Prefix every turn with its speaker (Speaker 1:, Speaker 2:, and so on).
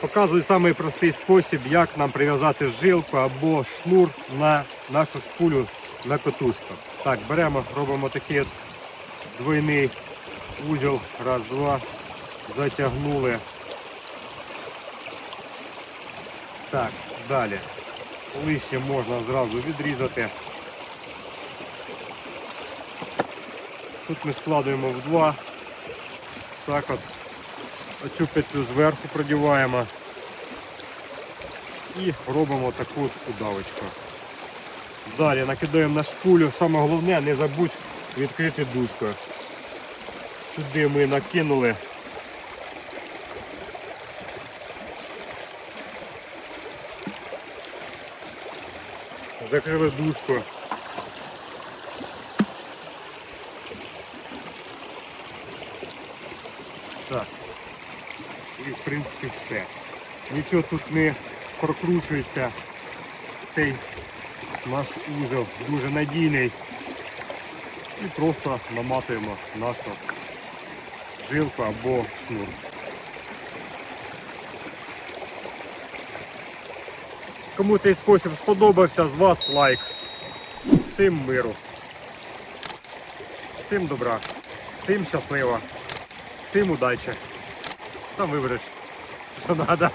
Speaker 1: Показую самий простий спосіб, як нам прив'язати жилку або шнур на нашу шпулю на катушку. Так, беремо, робимо такий двойний узел. Раз, два. Затягнули. Так, далі. Лишнє можна зразу відрізати. Тут ми складуємо в два. Так от. Оцю петлю зверху продіваємо і робимо таку от удавочку. Далі накидаємо на шпулю. Саме головне не забудь відкрити дужку. Сюди ми накинули. Закрили дужку. Так. І в принципі все. Нічого тут не прокручується. Цей наш узел дуже надійний. І просто наматуємо нашу жилку або шнур. Кому цей спосіб сподобався, з вас лайк. Всім миру. Всім добра. Всім щасливо. Всім удачі. Там вибереш, що треба.